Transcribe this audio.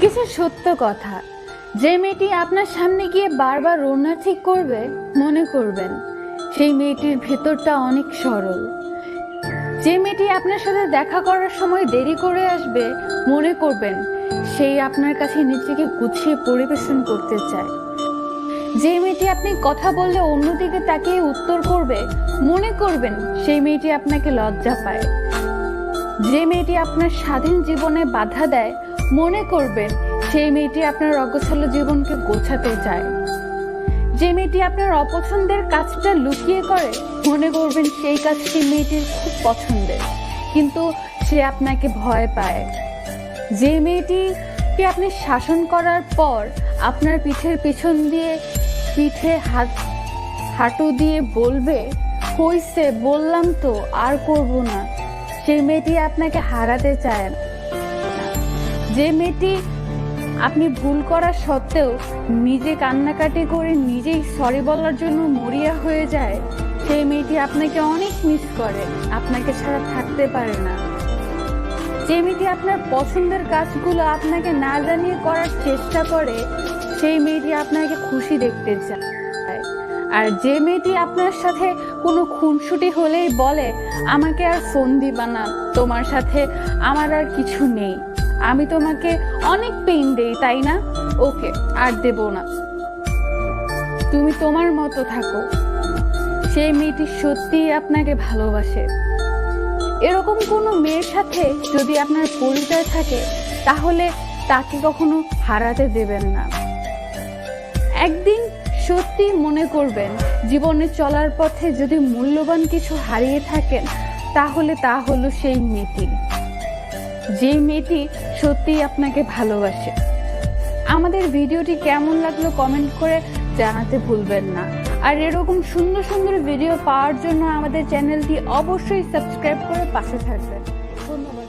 কিছু সত্য কথা। যে মেয়েটি আপনার সামনে গিয়ে বারবার রোনা ঠিক করবে, মনে করবেন, সেই মেয়েটির ভেতরটা অনেক সরল। যে মেয়েটি আপনার সাথে দেখা করার সময় দেরি করে আসবে, মনে করবেন, সেই আপনার কাছে নিজেকে গুছিয়ে পরিবেশন করতে চায়। যে মেয়েটি আপনি কথা বললে অন্যদিকে তাকিয়ে উত্তর করবে, মনে করবেন, সেই মেয়েটি আপনাকে লজ্জা পায়। যে মেয়েটি আপনার স্বাধীন জীবনে বাধা দেয় মনে করবেন সেই মেয়েটি আপনার অগোছালো জীবনকে গোছাতে চায়। যে মেয়েটি আপনার অপছন্দের কাজটা লুকিয়ে করে, মনে করবেন সেই কাজটি মেয়েটির খুব পছন্দের। কিন্তু সে আপনাকে ভয় পায়। যে মেয়েটিকে আপনি শাসন করার পর আপনার পিঠের পিছন দিয়ে পিঠে হাত, হাঁটু দিয়ে বলবে, হইছে, বললাম তো, আর করব না। সেই মেয়েটি আপনাকে হারাতে চায় না। যে মেয়েটি আপনি ভুল করা সত্ত্বেও নিজে কান্নাকাটি করে নিজেই সরি বলার জন্য মরিয়া হয়ে যায়, সেই মেয়েটি আপনাকে অনেক মিস করে। আপনাকে ছাড়া থাকতে পারে না। যে মেয়েটি আপনার পছন্দের কাজগুলো আপনাকে না জানিয়ে করার চেষ্টা করে, সেই মেয়েটি আপনাকে খুশি দেখতে চায়। আর যে মেয়েটি আপনার সাথে কোনো খুনসুটি হলেই বলে, আমাকে আর ফোন দিবা না, তোমার সাথে আমার আর কিছু নেই। আমি তোমাকে অনেক পেইন দেই, তাই না? ওকে, আর দেব না। তুমি তোমার মতো থাকো। সেই মেয়েটি সত্যিই আপনাকে ভালোবাসে। এরকম কোনো মেয়ের সাথে যদি আপনার পরিচয় থাকে, তাহলে তাকে কখনো হারাতে দেবেন না। একদিন সত্যি মনে করবেন, জীবনে চলার পথে যদি মূল্যবান কিছু হারিয়ে থাকেন, তাহলে তা হলো সেই মেয়েটি। যে মেয়েটি সত্যিই আপনাকে ভালোবাসে। আমাদের ভিডিওটি কেমন লাগল কমেন্ট করে জানাতে ভুলবেন না। আর এরকম সুন্দর সুন্দর ভিডিও পাওয়ার জন্য আমাদের চ্যানেলটি অবশ্যই সাবস্ক্রাইব করে পাশে থাকবেন। ধন্যবাদ।